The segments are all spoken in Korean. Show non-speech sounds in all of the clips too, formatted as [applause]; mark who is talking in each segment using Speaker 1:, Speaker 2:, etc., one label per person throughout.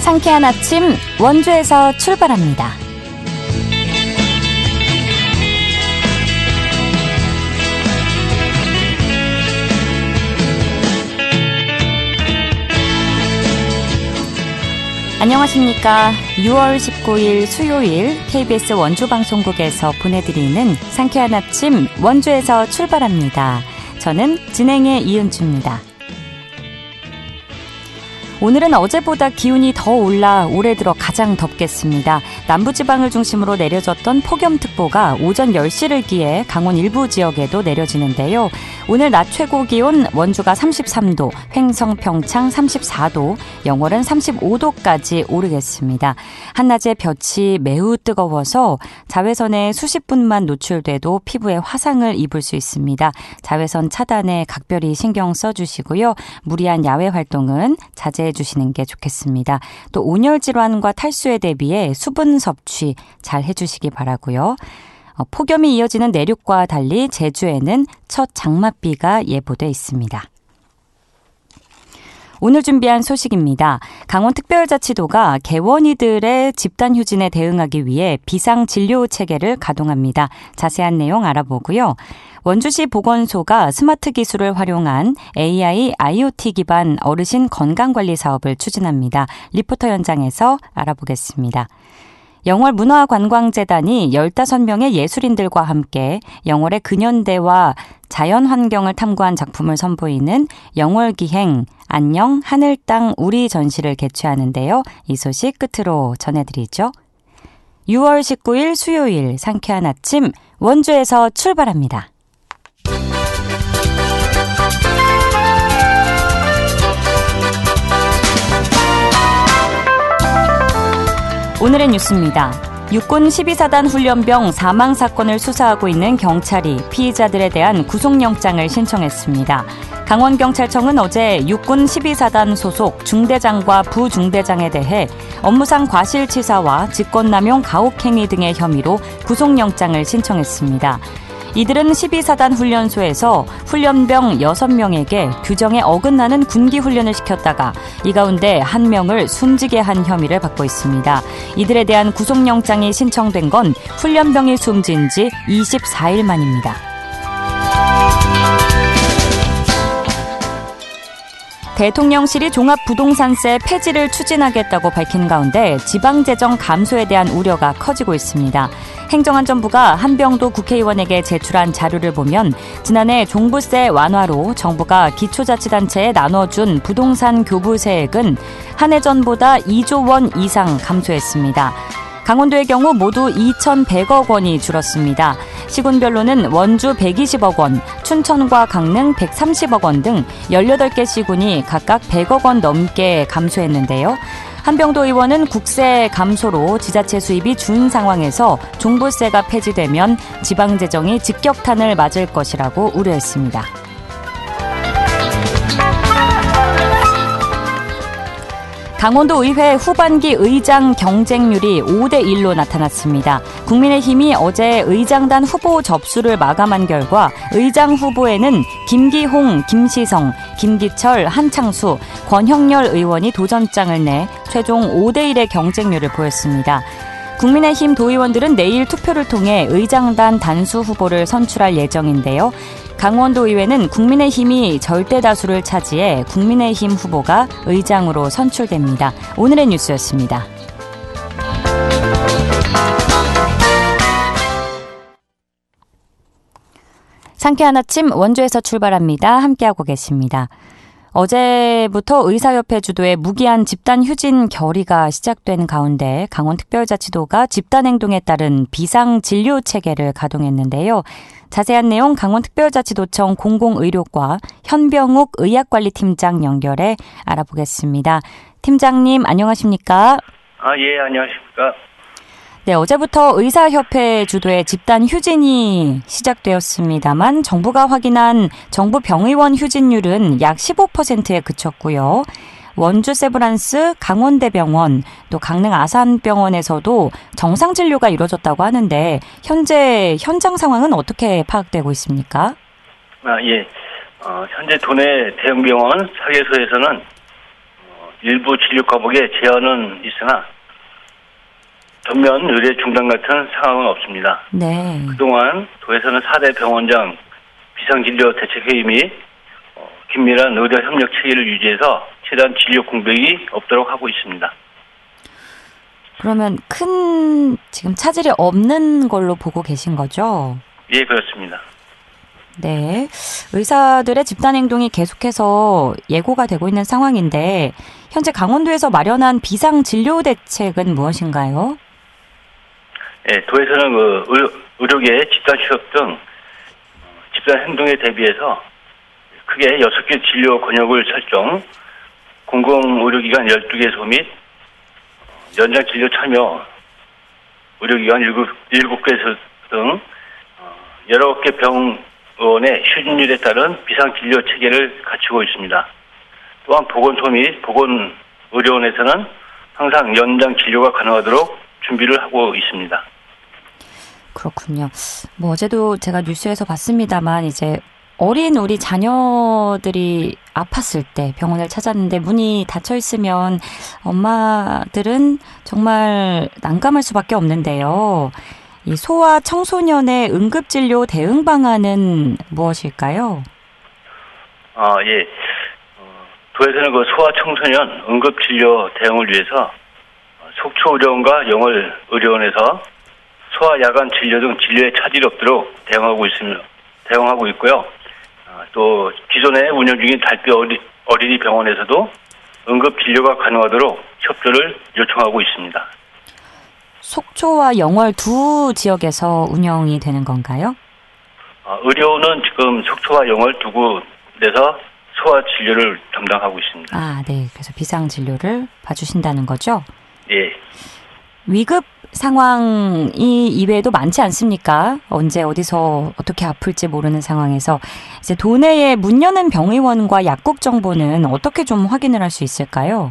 Speaker 1: 상쾌한 아침 원주에서 출발합니다. 안녕하십니까. 6월 19일 수요일 KBS 원주 방송국에서 보내드리는 상쾌한 아침 원주에서 출발합니다. 저는 진행의 이은주입니다. 오늘은 어제보다 기온이 더 올라 올해 들어 가장 덥겠습니다. 남부지방을 중심으로 내려졌던 폭염특보가 오전 10시를 기해 강원 일부 지역에도 내려지는데요. 오늘 낮 최고 기온 원주가 33도, 횡성 평창 34도, 영월은 35도까지 오르겠습니다. 한낮에 볕이 매우 뜨거워서 자외선에 수십 분만 노출돼도 피부에 화상을 입을 수 있습니다. 자외선 차단에 각별히 신경 써주시고요. 무리한 야외 활동은 자제 해 주시는 게 좋겠습니다. 또 온열 질환과 탈수에 대비해 수분 섭취 잘 해주시기 바라고요. 어, 폭염이 이어지는 내륙과 달리 제주에는 첫 장맛비가 예보돼 있습니다. 오늘 준비한 소식입니다. 강원특별자치도가 개원이들의 집단 휴진에 대응하기 위해 비상 진료 체계를 가동합니다. 자세한 내용 알아보고요. 원주시 보건소가 스마트 기술을 활용한 AI, IoT 기반 어르신 건강관리 사업을 추진합니다. 리포터 현장에서 알아보겠습니다. 영월 문화관광재단이 15명의 예술인들과 함께 영월의 근현대와 자연 환경을 탐구한 작품을 선보이는 영월기행 안녕 하늘 땅 우리 전시를 개최하는데요. 이 소식 끝으로 전해드리죠. 6월 19일 수요일 상쾌한 아침 원주에서 출발합니다. 오늘의 뉴스입니다. 육군 12사단 훈련병 사망 사건을 수사하고 있는 경찰이 피의자들에 대한 구속영장을 신청했습니다. 강원경찰청은 어제 육군 12사단 소속 중대장과 부중대장에 대해 업무상 과실치사와 직권남용 가혹행위 등의 혐의로 구속영장을 신청했습니다. 이들은 12사단 훈련소에서 훈련병 6명에게 규정에 어긋나는 군기 훈련을 시켰다가 이 가운데 한 명을 숨지게 한 혐의를 받고 있습니다. 이들에 대한 구속영장이 신청된 건 훈련병이 숨진 지 24일 만입니다. 대통령실이 종합부동산세 폐지를 추진하겠다고 밝힌 가운데 지방재정 감소에 대한 우려가 커지고 있습니다. 행정안전부가 한병도 국회의원에게 제출한 자료를 보면 지난해 종부세 완화로 정부가 기초자치단체에 나눠준 부동산 교부세액은 한 해 전보다 2조 원 이상 감소했습니다. 강원도의 경우 모두 2,100억 원이 줄었습니다. 시군별로는 원주 120억 원, 춘천과 강릉 130억 원 등 18개 시군이 각각 100억 원 넘게 감소했는데요. 한병도 의원은 국세 감소로 지자체 수입이 준 상황에서 종부세가 폐지되면 지방 재정이 직격탄을 맞을 것이라고 우려했습니다. 강원도 의회 후반기 의장 경쟁률이 5대 1로 나타났습니다. 국민의힘이 어제 의장단 후보 접수를 마감한 결과 의장 후보에는 김기홍, 김시성, 김기철, 한창수, 권형열 의원이 도전장을 내 최종 5대 1의 경쟁률을 보였습니다. 국민의힘 도의원들은 내일 투표를 통해 의장단 단수 후보를 선출할 예정인데요. 강원도 의회는 국민의힘이 절대 다수를 차지해 국민의힘 후보가 의장으로 선출됩니다. 오늘의 뉴스였습니다. 상쾌한 아침 원주에서 출발합니다. 함께하고 계십니다. 어제부터 의사협회 주도의 무기한 집단 휴진 결의가 시작된 가운데 강원특별자치도가 집단 행동에 따른 비상 진료 체계를 가동했는데요. 자세한 내용 강원특별자치도청 공공의료과 현병욱 의학관리팀장 연결해 알아보겠습니다. 팀장님 안녕하십니까?
Speaker 2: 아, 예, 안녕하십니까.
Speaker 1: 네, 어제부터 의사협회 주도의 집단 휴진이 시작되었습니다만 정부가 확인한 정부 병의원 휴진율은 약 15%에 그쳤고요. 원주 세브란스 강원대병원 또 강릉 아산병원에서도 정상 진료가 이루어졌다고 하는데 현재 현장 상황은 어떻게 파악되고 있습니까?
Speaker 2: 아, 예. 어, 현재 도내 대형 병원 사계소에서는 어, 일부 진료 과목에 제한은 있으나 전면 의뢰 중단 같은 상황은 없습니다.
Speaker 1: 네.
Speaker 2: 그동안 도에서는 4대 병원장 비상진료 대책회의 및 어, 긴밀한 의료 협력 체계를 유지해서 최대한 진료 공백이 없도록 하고 있습니다.
Speaker 1: 그러면 큰 지금 차질이 없는 걸로 보고 계신 거죠?
Speaker 2: 예, 그렇습니다.
Speaker 1: 네. 의사들의 집단 행동이 계속해서 예고가 되고 있는 상황인데 현재 강원도에서 마련한 비상 진료 대책은 무엇인가요?
Speaker 2: 예, 도에서는 그 의료, 의료계 집단 취업 등 어, 집단 행동에 대비해서 크게 6개 진료 권역을 설정, 공공의료기관 12개소 및 어, 연장 진료 참여 의료기관 7, 7개소 등 어, 여러 개 병원의 휴진율에 따른 비상진료 체계를 갖추고 있습니다. 또한 보건소 및 보건의료원에서는 항상 연장 진료가 가능하도록 준비를 하고 있습니다.
Speaker 1: 그렇군요. 뭐 어제도 제가 뉴스에서 봤습니다만 이제 어린 우리 자녀들이 아팠을 때 병원을 찾았는데 문이 닫혀 있으면 엄마들은 정말 난감할 수밖에 없는데요. 이 소아 청소년의 응급진료 대응 방안은 무엇일까요?
Speaker 2: 아, 예. 어, 도에서는 그 소아 청소년 응급진료 대응을 위해서 어, 속초의료원과 영월의료원에서 소아 야간 진료 등 진료에 차질이 없도록 대응하고 있으며 대응하고 있고요. 아, 또 기존에 운영 중인 달빛 어리, 어린이 병원에서도 응급 진료가 가능하도록 협조를 요청하고 있습니다.
Speaker 1: 속초와 영월 두 지역에서 운영이 되는 건가요?
Speaker 2: 아, 의료는 지금 속초와 영월 두 곳에서 소아 진료를 담당하고 있습니다.
Speaker 1: 아, 네. 그래서 비상 진료를 봐주신다는 거죠?
Speaker 2: 예.
Speaker 1: 위급 상황이 이외에도 많지 않습니까? 언제 어디서 어떻게 아플지 모르는 상황에서 이제 도내에 문 여는 병의원과 약국 정보는 어떻게 좀 확인을 할 수 있을까요?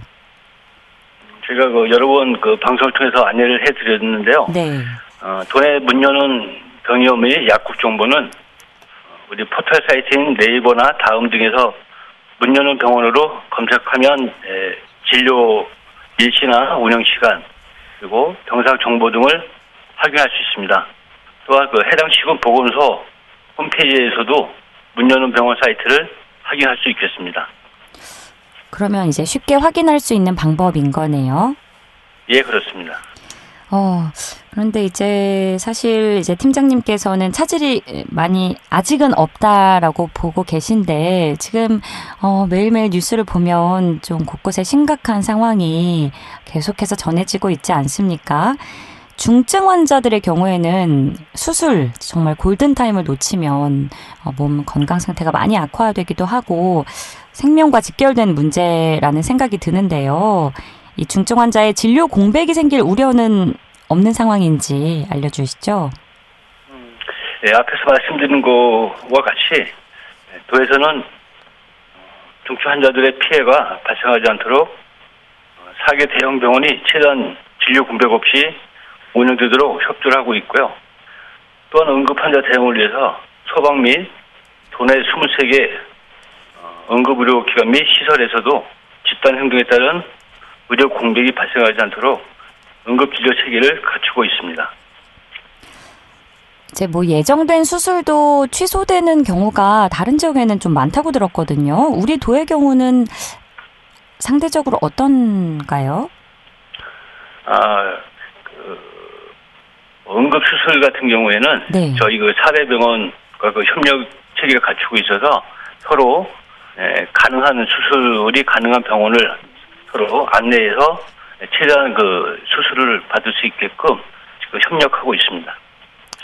Speaker 2: 제가 그 여러 번 그 방송을 통해서 안내를 해드렸는데요.
Speaker 1: 네.
Speaker 2: 어, 도내 문 여는 병의원 및 약국 정보는 우리 포털 사이트인 네이버나 다음 등에서 문 여는 병원으로 검색하면 에, 진료 일시나 운영 시간 그리고 병상 정보 등을 확인할 수 있습니다. 또한 그 해당 시군 보건소 홈페이지에서도 문 여는 병원 사이트를 확인할 수 있겠습니다.
Speaker 1: 그러면 이제 쉽게 확인할 수 있는 방법인 거네요.
Speaker 2: 예, 그렇습니다.
Speaker 1: 어, 그런데 이제 사실 이제 팀장님께서는 차질이 많이 아직은 없다라고 보고 계신데 지금 어, 매일매일 뉴스를 보면 좀 곳곳에 심각한 상황이 계속해서 전해지고 있지 않습니까? 중증 환자들의 경우에는 수술 정말 골든 타임을 놓치면 어, 몸 건강 상태가 많이 악화되기도 하고 생명과 직결된 문제라는 생각이 드는데요. 이 중증 환자의 진료 공백이 생길 우려는 없는 상황인지 알려주시죠.
Speaker 2: 네, 앞에서 말씀드린 것과 같이 도에서는 중증 환자들의 피해가 발생하지 않도록 사계 대형 병원이 최대한 진료 공백 없이 운영되도록 협조를 하고 있고요. 또한 응급 환자 대응을 위해서 소방 및 도내 23개 응급의료기관 및 시설에서도 집단 행동에 따른 의료 공백이 발생하지 않도록 응급진료 체계를 갖추고 있습니다.
Speaker 1: 이제 뭐 예정된 수술도 취소되는 경우가 다른 지역에는 좀 많다고 들었거든요. 우리 도의 경우는 상대적으로 어떤가요?
Speaker 2: 아, 그, 응급 수술 같은 경우에는
Speaker 1: 네.
Speaker 2: 저희 그 사대병원과 그 협력 체계를 갖추고 있어서 서로 에, 가능한 수술이 가능한 병원을 서로 안내해서 최대한 그 수술을 받을 수 있게끔 지금 협력하고 있습니다.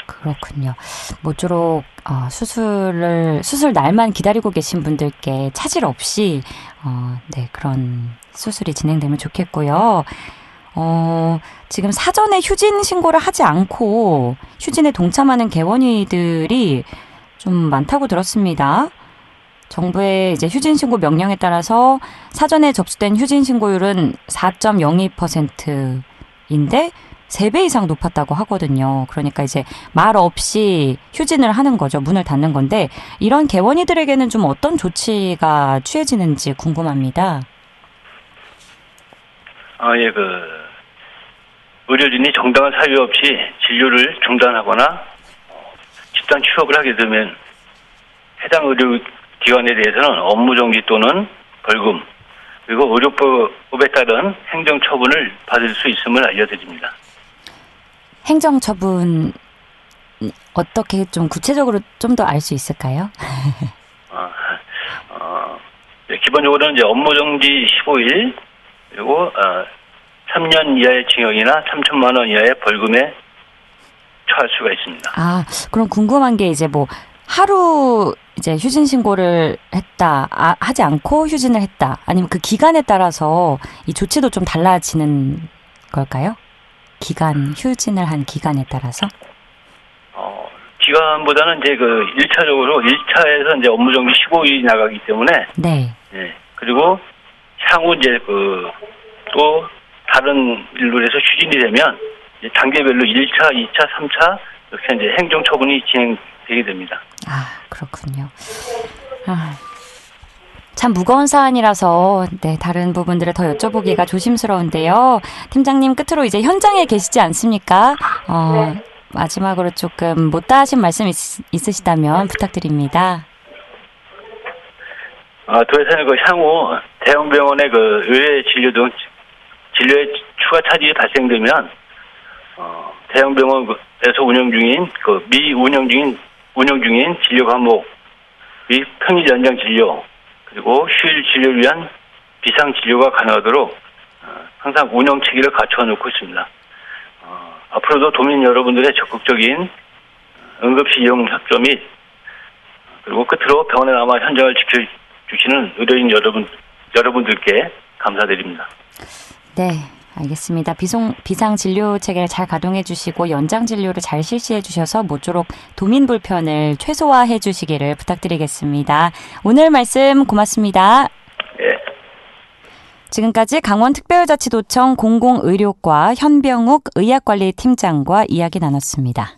Speaker 1: 그렇군요. 모쪼록 어, 수술을 수술 날만 기다리고 계신 분들께 차질 없이 어, 네 그런 수술이 진행되면 좋겠고요. 어, 지금 사전에 휴진 신고를 하지 않고 휴진에 동참하는 개원이들이 좀 많다고 들었습니다. 정부의 이제 휴진 신고 명령에 따라서 사전에 접수된 휴진 신고율은 4.02%인데 세배 이상 높았다고 하거든요. 그러니까 이제 말 없이 휴진을 하는 거죠. 문을 닫는 건데 이런 개원이들에게는 좀 어떤 조치가 취해지는지 궁금합니다.
Speaker 2: 아, 예, 그, 의료진이 정당한 사유 없이 진료를 중단하거나 어, 집단 취업을 하게 되면 해당 의료 기관에 대해서는 업무 정지 또는 벌금, 그리고 의료법에 따른 행정 처분을 받을 수 있음을 알려드립니다.
Speaker 1: 행정 처분 어떻게 좀 구체적으로 좀 더 알 수 있을까요?
Speaker 2: 어, [laughs] 어, 네, 기본적으로는 이제 업무 정지 15일, 그리고, 어, 3년 이하의 징역이나 3천만 원 이하의 벌금에 처할 수가 있습니다.
Speaker 1: 아, 그럼 궁금한 게 이제 뭐 하루 이제 휴진 신고를 했다, 아, 하지 않고 휴진을 했다, 아니면 그 기간에 따라서 이 조치도 좀 달라지는 걸까요? 기간, 휴진을 한 기간에 따라서?
Speaker 2: 어, 기간보다는 이제 그 1차적으로 1차에서 이제 업무 정지 15일이 나가기 때문에
Speaker 1: 네.
Speaker 2: 예. 그리고 향후 이제 그 또 다른 일로 해서 휴진이 되면 단계별로 1차, 2차, 3차 이렇게 이제 행정 처분이 진행 되게 됩니다.
Speaker 1: 아, 그렇군요. 아, 참 무거운 사안이라서 네, 다른 부분들을 더 여쭤보기가 조심스러운데요. 팀장님 끝으로 이제 현장에 계시지 않습니까? 어, 마지막으로 조금 못다 하신 말씀 있, 있으시다면 부탁드립니다.
Speaker 2: 아, 도에서는 그 향후 대형 병원의 그 의뢰 진료 등 진료에 추가 차질이 발생되면 어, 대형 병원에서 운영 중인 그 미운영 중인 운영 중인 진료 과목 및 평일 연장 진료 그리고 휴일 진료를 위한 비상 진료가 가능하도록 어, 항상 운영 체계를 갖춰 놓고 있습니다. 어, 앞으로도 도민 여러분들의 적극적인 응급실 이용 협조 및 그리고 끝으로 병원에 남아 현장을 지켜주시는 의료인 여러분 여러분들께 감사드립니다.
Speaker 1: 네, 알겠습니다. 비송, 비상 진료 체계를 잘 가동해 주시고 연장 진료를 잘 실시해 주셔서 모쪼록 도민 불편을 최소화해 주시기를 부탁드리겠습니다. 오늘 말씀 고맙습니다.
Speaker 2: 예.
Speaker 1: 지금까지 강원특별자치도청 공공의료과 현병욱 의학관리팀장과 이야기 나눴습니다.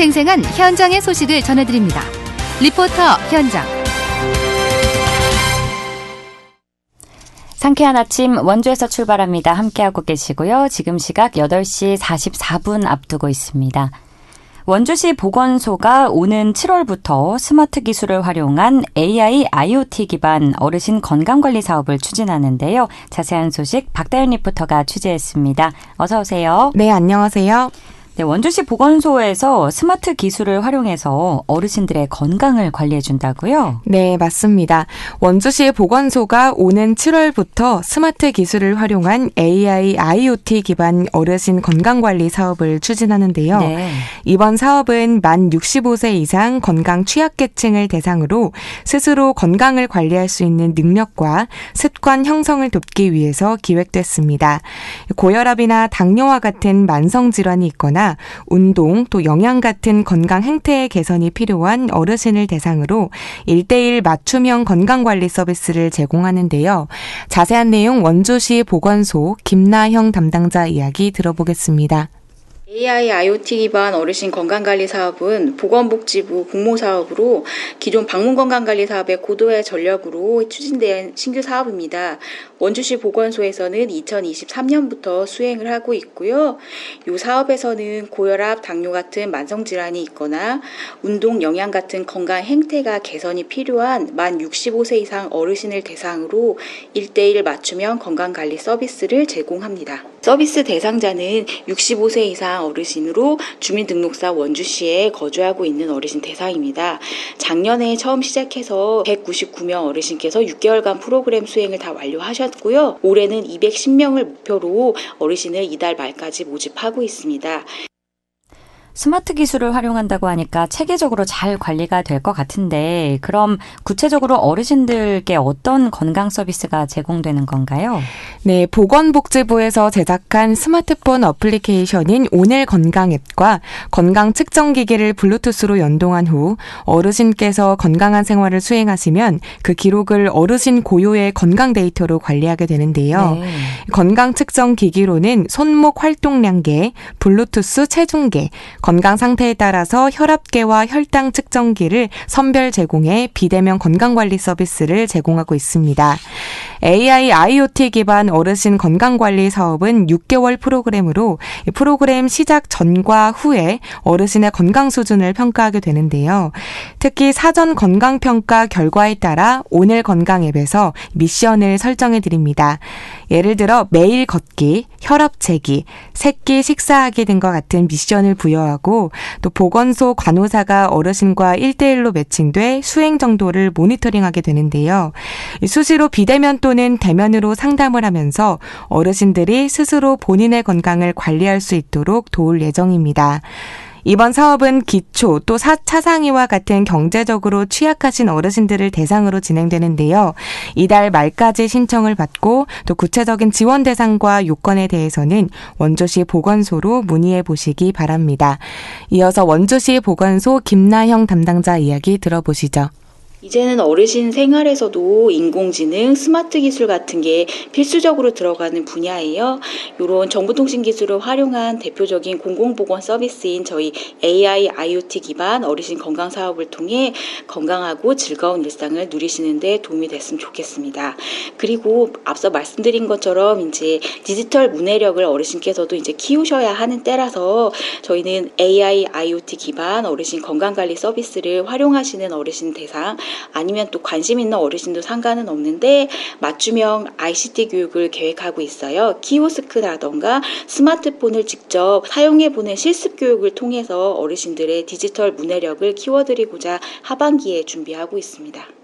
Speaker 3: 생생한 현장의 소식을 전해드립니다. 리포터 현장.
Speaker 1: 상쾌한 아침 원주에서 출발합니다. 함께하고 계시고요. 지금 시각 8시 44분 앞두고 있습니다. 원주시 보건소가 오는 7월부터 스마트 기술을 활용한 AI IoT 기반 어르신 건강관리 사업을 추진하는데요. 자세한 소식 박다현 리포터가 취재했습니다. 어서 오세요.
Speaker 4: 네, 안녕하세요.
Speaker 1: 네, 원주시 보건소에서 스마트 기술을 활용해서 어르신들의 건강을 관리해 준다고요?
Speaker 4: 네, 맞습니다. 원주시 보건소가 오는 7월부터 스마트 기술을 활용한 AI IoT 기반 어르신 건강 관리 사업을 추진하는데요.
Speaker 1: 네.
Speaker 4: 이번 사업은 만 65세 이상 건강 취약계층을 대상으로 스스로 건강을 관리할 수 있는 능력과 습관 형성을 돕기 위해서 기획됐습니다. 고혈압이나 당뇨와 같은 만성 질환이 있거나 운동 또 영양 같은 건강 행태의 개선이 필요한 어르신을 대상으로 1대1 맞춤형 건강관리 서비스를 제공하는데요. 자세한 내용 원주시 보건소 김나형 담당자 이야기 들어보겠습니다.
Speaker 5: AI IoT 기반 어르신 건강관리 사업은 보건복지부 공모사업으로 기존 방문건강관리 사업의 고도의 전력으로 추진된 신규 사업입니다. 원주시 보건소에서는 2023년부터 수행을 하고 있고요. 이 사업에서는 고혈압, 당뇨 같은 만성질환이 있거나 운동, 영양 같은 건강 행태가 개선이 필요한 만 65세 이상 어르신을 대상으로 1대1 맞춤형 건강관리 서비스를 제공합니다. 서비스 대상자는 65세 이상 어르신으로 주민등록사 원주시에 거주하고 있는 어르신 대상입니다. 작년에 처음 시작해서 199명 어르신께서 6개월간 프로그램 수행을 다 완료하셨고요. 올해는 210명을 목표로 어르신을 이달 말까지 모집하고 있습니다.
Speaker 1: 스마트 기술을 활용한다고 하니까 체계적으로 잘 관리가 될 것 같은데 그럼 구체적으로 어르신들께 어떤 건강 서비스가 제공되는 건가요?
Speaker 4: 네, 보건복지부에서 제작한 스마트폰 어플리케이션인 오늘 건강 앱과 건강 측정 기기를 블루투스로 연동한 후 어르신께서 건강한 생활을 수행하시면 그 기록을 어르신 고유의 건강 데이터로 관리하게 되는데요.
Speaker 1: 네.
Speaker 4: 건강 측정 기기로는 손목 활동량계, 블루투스 체중계, 건강 상태에 따라서 혈압계와 혈당 측정기를 선별 제공해 비대면 건강관리 서비스를 제공하고 있습니다. AI IoT 기반 어르신 건강관리 사업은 6개월 프로그램으로 이 프로그램 시작 전과 후에 어르신의 건강 수준을 평가하게 되는데요. 특히 사전 건강평가 결과에 따라 오늘 건강 앱에서 미션을 설정해 드립니다. 예를 들어 매일 걷기, 혈압 재기, 새끼 식사하기 등과 같은 미션을 부여하고 또 보건소 간호사가 어르신과 1대1로 매칭돼 수행 정도를 모니터링하게 되는데요. 수시로 비대면 또는 대면으로 상담을 하면서 어르신들이 스스로 본인의 건강을 관리할 수 있도록 도울 예정입니다. 이번 사업은 기초 또 차상위와 같은 경제적으로 취약하신 어르신들을 대상으로 진행되는데요. 이달 말까지 신청을 받고 또 구체적인 지원 대상과 요건에 대해서는 원주시 보건소로 문의해 보시기 바랍니다. 이어서 원주시 보건소 김나형 담당자 이야기 들어보시죠.
Speaker 5: 이제는 어르신 생활에서도 인공지능, 스마트 기술 같은 게 필수적으로 들어가는 분야예요. 이런 정보통신 기술을 활용한 대표적인 공공보건 서비스인 저희 AI, IoT 기반 어르신 건강 사업을 통해 건강하고 즐거운 일상을 누리시는데 도움이 됐으면 좋겠습니다. 그리고 앞서 말씀드린 것처럼 이제 디지털 문해력을 어르신께서도 이제 키우셔야 하는 때라서 저희는 AI, IoT 기반 어르신 건강관리 서비스를 활용하시는 어르신 대상 아니면 또 관심 있는 어르신도 상관은 없는데 맞춤형 ICT 교육을 계획하고 있어요. 키오스크라던가 스마트폰을 직접 사용해 보는 실습 교육을 통해서 어르신들의 디지털 문해력을 키워드리고자 하반기에 준비하고 있습니다.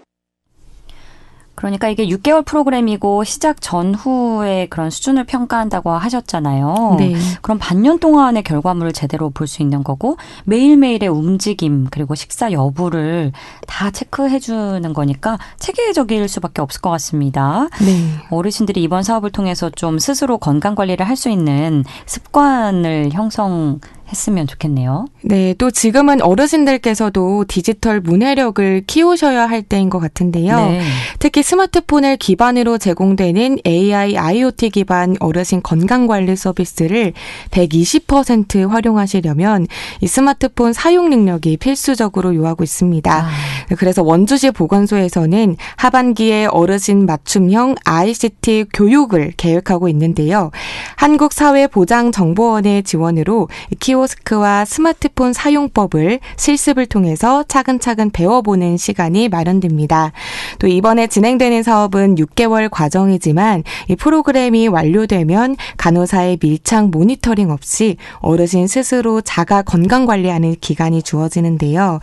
Speaker 1: 그러니까 이게 6개월 프로그램이고 시작 전후에 그런 수준을 평가한다고 하셨잖아요.
Speaker 4: 네.
Speaker 1: 그럼 반년 동안의 결과물을 제대로 볼 수 있는 거고 매일매일의 움직임 그리고 식사 여부를 다 체크해 주는 거니까 체계적일 수밖에 없을 것 같습니다.
Speaker 4: 네.
Speaker 1: 어르신들이 이번 사업을 통해서 좀 스스로 건강 관리를 할 수 있는 습관을 형성 했으면 좋겠네요.
Speaker 4: 네, 또 지금은 어르신들께서도 디지털 문해력을 키우셔야 할 때인 것 같은데요.
Speaker 1: 네.
Speaker 4: 특히 스마트폰을 기반으로 제공되는 AI, IoT 기반 어르신 건강 관리 서비스를 120% 활용하시려면 이 스마트폰 사용 능력이 필수적으로 요하고 있습니다.
Speaker 1: 아.
Speaker 4: 그래서 원주시 보건소에서는 하반기에 어르신 맞춤형 ICT 교육을 계획하고 있는데요. 한국사회보장정보원의 지원으로 키 오스크와 스마트폰 사용법을 실습을 통해서 차근차근 배워보는 시간이 마련됩니다. 또 이번에 진행되는 사업은 6개월 과정이지만 이 프로그램이 완료되면 간호사의 밀착 모니터링 없이 어르신 스스로 자가 건강 관리하는 기간이 주어지는데요.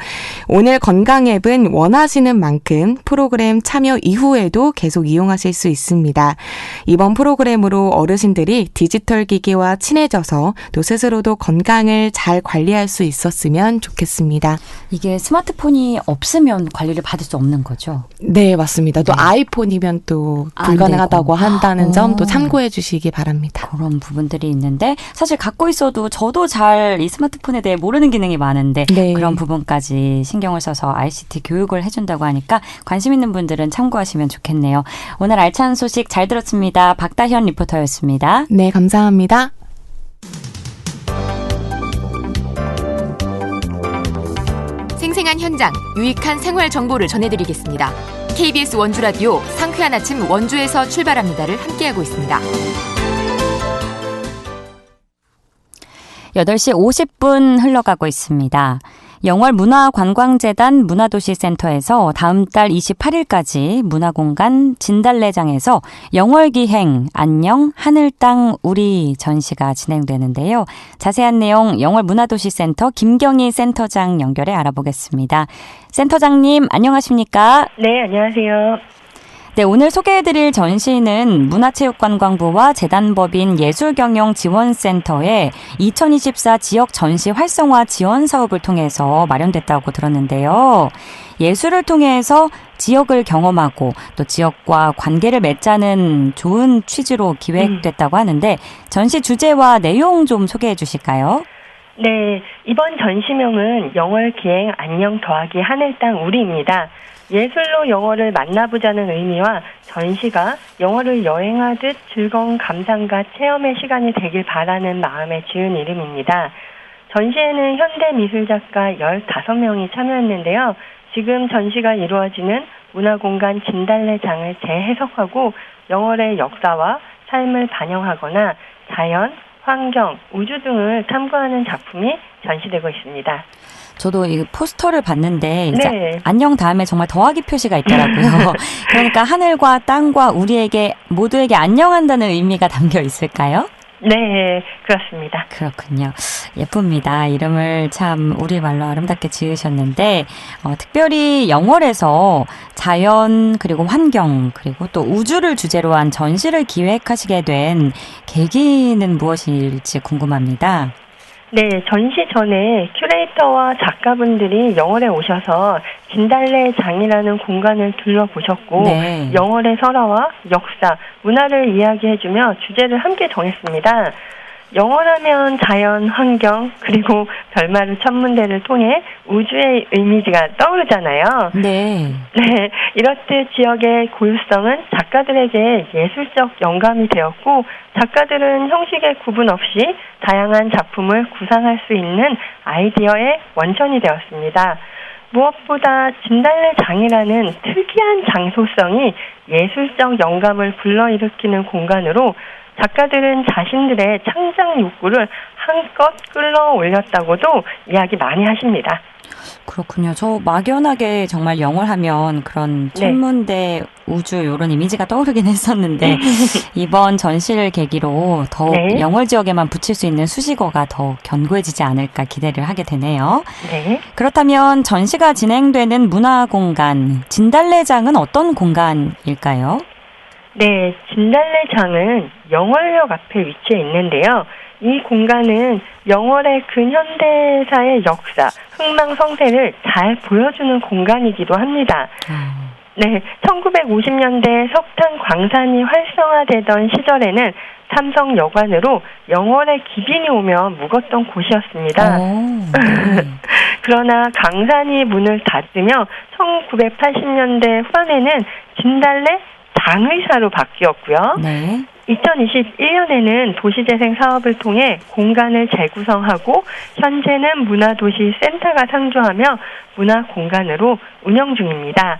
Speaker 4: 오늘 건강 앱은 원하시는 만큼 프로그램 참여 이후에도 계속 이용하실 수 있습니다. 이번 프로그램으로 어르신들이 디지털 기기와 친해져서 또 스스로도 건강 을 잘 관리할 수 있었으면 좋겠습니다.
Speaker 1: 이게 스마트폰이 없으면 관리를 받을 수 없는 거죠.
Speaker 4: 네, 맞습니다. 또 아이폰이면
Speaker 1: 또안
Speaker 4: 불가능하다고
Speaker 1: 되고.
Speaker 4: 한다는
Speaker 1: 어.
Speaker 4: 점또 참고해 주시기 바랍니다.
Speaker 1: 그런 부분들이 있는데 사실 갖고 있어도 저도 잘 이 스마트폰에 대해 모르는 기능이 많은데
Speaker 4: 네.
Speaker 1: 그런 부분까지 신경을 써서 ICT 교육을 해준다고 하니까 관심 있는 분들은 참고하시면 좋겠네요. 오늘 알찬 소식 잘 들었습니다. 박다현 리포터였습니다.
Speaker 4: 네, 감사합니다.
Speaker 6: 생생한 현장, 유익한 생활 정보를 전해드리겠습니다. KBS 원주 라디오 상쾌한 아침 원주에서 출발합니다를 함께하고 있습니다.
Speaker 1: 8시 50분 흘러가고 있습니다. 영월 문화관광재단 문화도시센터에서 다음 달 28일까지 문화공간 진달래장에서 영월기행 안녕 하늘 땅 우리 전시가 진행되는데요. 자세한 내용 영월 문화도시센터 김경희 센터장 연결해 알아보겠습니다. 센터장님 안녕하십니까?
Speaker 7: 네, 안녕하세요.
Speaker 1: 네, 오늘 소개해드릴 전시는 문화체육관광부와 재단법인 예술경영지원센터의 2024 지역 전시 활성화 지원 사업을 통해서 마련됐다고 들었는데요. 예술을 통해서 지역을 경험하고 또 지역과 관계를 맺자는 좋은 취지로 기획됐다고 하는데 전시 주제와 내용 좀 소개해 주실까요?
Speaker 7: 네, 이번 전시명은 영월 기행 안녕 더하기 하늘 땅 우리입니다. 예술로 영어를 만나보자는 의미와 전시가 영어를 여행하듯 즐거운 감상과 체험의 시간이 되길 바라는 마음에 지은 이름입니다. 전시에는 현대 미술 작가 15명이 참여했는데요. 지금 전시가 이루어지는 문화공간 진달래장을 재해석하고 영월의 역사와 삶을 반영하거나 자연, 환경, 우주 등을 탐구하는 작품이 전시되고 있습니다.
Speaker 1: 저도 이 포스터를 봤는데 이제
Speaker 7: 네.
Speaker 1: 안녕 다음에 정말 더하기 표시가 있더라고요. [laughs] 그러니까 하늘과 땅과 우리에게 모두에게 안녕한다는 의미가 담겨 있을까요?
Speaker 7: 네, 그렇습니다.
Speaker 1: 그렇군요. 예쁩니다. 이름을 참 우리말로 아름답게 지으셨는데 어, 특별히 영월에서 자연 그리고 환경 그리고 또 우주를 주제로 한 전시를 기획하시게 된 계기는 무엇일지 궁금합니다.
Speaker 7: 네, 전시 전에 큐레이터와 작가분들이 영월에 오셔서 진달래장이라는 공간을 둘러보셨고
Speaker 1: 네.
Speaker 7: 영월의 설화와 역사, 문화를 이야기해주며 주제를 함께 정했습니다. 영월하면 자연, 환경, 그리고 별마루 천문대를 통해 우주의 이미지가 떠오르잖아요.
Speaker 1: 네.
Speaker 7: 네, 이렇듯 지역의 고유성은 작가들에게 예술적 영감이 되었고 작가들은 형식의 구분 없이 다양한 작품을 구상할 수 있는 아이디어의 원천이 되었습니다. 무엇보다 진달래 장이라는 특이한 장소성이 예술적 영감을 불러일으키는 공간으로 작가들은 자신들의 창작 욕구를 한껏 끌어올렸다고도 이야기 많이 하십니다.
Speaker 1: 그렇군요. 저 막연하게 정말 영월 하면 그런
Speaker 7: 네.
Speaker 1: 천문대 우주 이런 이미지가 떠오르긴 했었는데 [laughs] 이번 전시를 계기로 더욱
Speaker 7: 네.
Speaker 1: 영월 지역에만 붙일 수 있는 수식어가 더 견고해지지 않을까 기대를 하게 되네요.
Speaker 7: 네.
Speaker 1: 그렇다면 전시가 진행되는 문화 공간 진달래장은 어떤 공간일까요?
Speaker 7: 네, 진달래장은 영월역 앞에 위치해 있는데요. 이 공간은 영월의 근현대사의 역사, 흥망성쇠를 잘 보여주는 공간이기도 합니다. 네, 1950년대 석탄 광산이 활성화되던 시절에는 삼성 여관으로 영월의 기빈이 오면 묵었던 곳이었습니다.
Speaker 1: 오, 네. [laughs]
Speaker 7: 그러나 강산이 문을 닫으며 1980년대 후반에는 진달래 장의사로 바뀌었고요.
Speaker 1: 네.
Speaker 7: 2021년에는 도시재생 사업을 통해 공간을 재구성하고 현재는 문화도시 센터가 상주하며 문화 공간으로 운영 중입니다.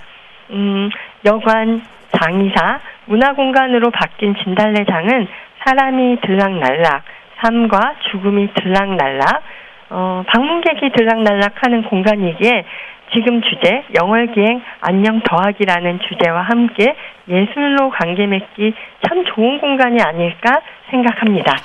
Speaker 7: 음, 여관, 장의사, 문화공간으로 바뀐 진달래장은 사람이 들락날락, 삶과 죽음이 들락날락, 어, 방문객이 들락날락 하는 공간이기에 지금 주제 영월기행 안녕 더하기라는 주제와 함께 예술로 관계 맺기 참 좋은 공간이 아닐까 생각합니다.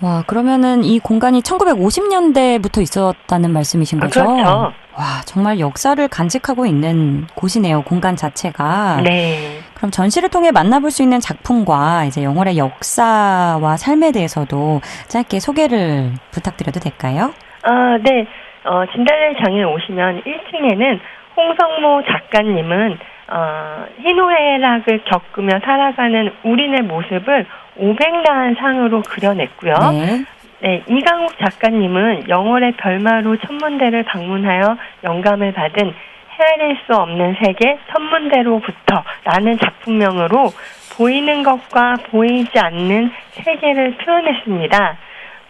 Speaker 1: 와, 그러면은 이 공간이 1950년대부터 있었다는 말씀이신
Speaker 7: 아,
Speaker 1: 거죠?
Speaker 7: 그렇죠.
Speaker 1: 와, 정말 역사를 간직하고 있는 곳이네요, 공간 자체가.
Speaker 7: 네.
Speaker 1: 그럼 전시를 통해 만나볼 수 있는 작품과 이제 영월의 역사와 삶에 대해서도 짧게 소개를 부탁드려도 될까요?
Speaker 7: 아, 네. 어, 진달래 장에 오시면 1층에는 홍성모 작가님은 어, 희노애락을 겪으며 살아가는 우리네 모습을 500란 상으로 그려냈고요.
Speaker 1: 네.
Speaker 7: 네, 이강욱 작가님은 영월의 별마루 천문대를 방문하여 영감을 받은 헤아릴 수 없는 세계 천문대로부터라는 작품명으로 보이는 것과 보이지 않는 세계를 표현했습니다.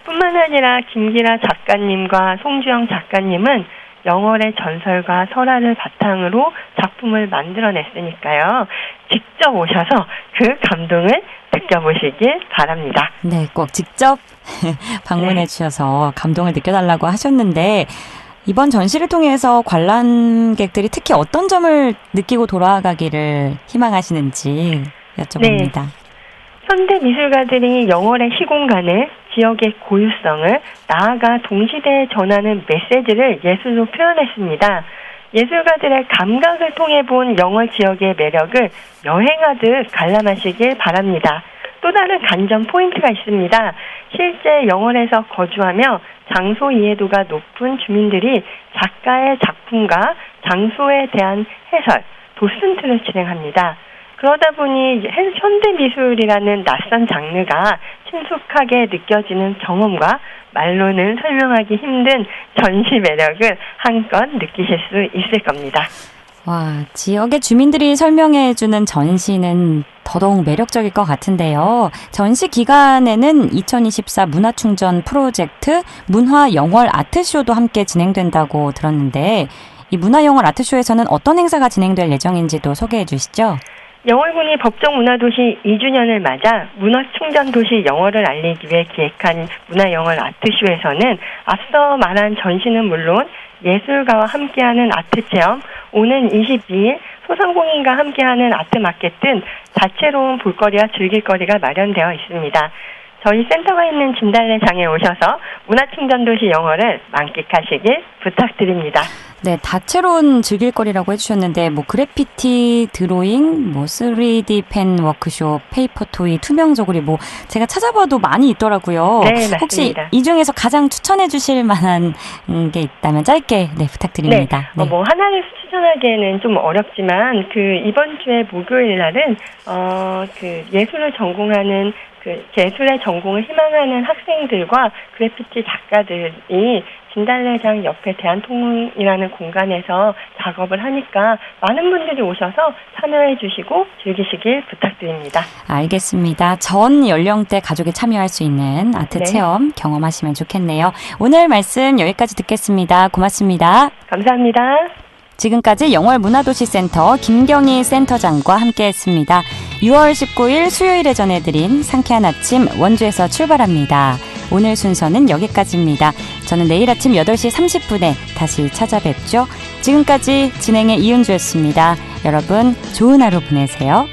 Speaker 7: 뿐만 아니라 김기라 작가님과 송주영 작가님은 영월의 전설과 설화를 바탕으로 작품을 만들어냈으니까요. 직접 오셔서 그 감동을 느껴보시길 바랍니다.
Speaker 1: 네, 꼭 직접 [laughs] 방문해
Speaker 7: 네.
Speaker 1: 주셔서 감동을 느껴달라고 하셨는데, 이번 전시를 통해서 관람객들이 특히 어떤 점을 느끼고 돌아가기를 희망하시는지 여쭤봅니다. 네.
Speaker 7: 현대 미술가들이 영월의 시공간을 지역의 고유성을 나아가 동시대에 전하는 메시지를 예술로 표현했습니다. 예술가들의 감각을 통해 본 영월 지역의 매력을 여행하듯 관람하시길 바랍니다. 또 다른 간점 포인트가 있습니다. 실제 영월에서 거주하며 장소 이해도가 높은 주민들이 작가의 작품과 장소에 대한 해설, 도슨트를 진행합니다. 그러다 보니 현대 미술이라는 낯선 장르가 친숙하게 느껴지는 경험과 말로는 설명하기 힘든 전시 매력을 한껏 느끼실 수 있을 겁니다.
Speaker 1: 와, 지역의 주민들이 설명해주는 전시는 더더욱 매력적일 것 같은데요. 전시 기간에는 2024 문화충전 프로젝트 문화영월 아트쇼도 함께 진행된다고 들었는데, 이 문화영월 아트쇼에서는 어떤 행사가 진행될 예정인지도 소개해 주시죠.
Speaker 7: 영월군이 법정문화도시 2주년을 맞아 문화충전도시 영월을 알리기 위해 기획한 문화영월 아트쇼에서는 앞서 말한 전시는 물론 예술가와 함께하는 아트 체험, 오는 22일 소상공인과 함께하는 아트 마켓 등 다채로운 볼거리와 즐길거리가 마련되어 있습니다. 저희 센터가 있는 진달래장에 오셔서 문화충전도시 영월을 만끽하시길 부탁드립니다.
Speaker 1: 네, 다채로운 즐길거리라고 해주셨는데 뭐 그래피티, 드로잉, 뭐 3D 펜 워크숍, 페이퍼 토이, 투명 저고리 뭐 제가 찾아봐도 많이 있더라고요.
Speaker 7: 네, 맞습니다.
Speaker 1: 혹시 이 중에서 가장 추천해 주실 만한 게 있다면 짧게 네, 부탁드립니다.
Speaker 7: 네, 어, 뭐 하나를 추천하기에는 좀 어렵지만 그 이번 주에 목요일 날은 어 그 예술을 전공하는 그 예술의 전공을 희망하는 학생들과 그래피티 작가들이 진달래장 옆에 대한통운이라는 공간에서 작업을 하니까 많은 분들이 오셔서 참여해 주시고 즐기시길 부탁드립니다.
Speaker 1: 알겠습니다. 전 연령대 가족이 참여할 수 있는 아트 네. 체험 경험하시면 좋겠네요. 오늘 말씀 여기까지 듣겠습니다. 고맙습니다.
Speaker 7: 감사합니다.
Speaker 1: 지금까지 영월문화도시센터 김경희 센터장과 함께했습니다. 6월 19일 수요일에 전해드린 상쾌한 아침 원주에서 출발합니다. 오늘 순서는 여기까지입니다. 저는 내일 아침 8시 30분에 다시 찾아뵙죠. 지금까지 진행의 이은주였습니다. 여러분 좋은 하루 보내세요.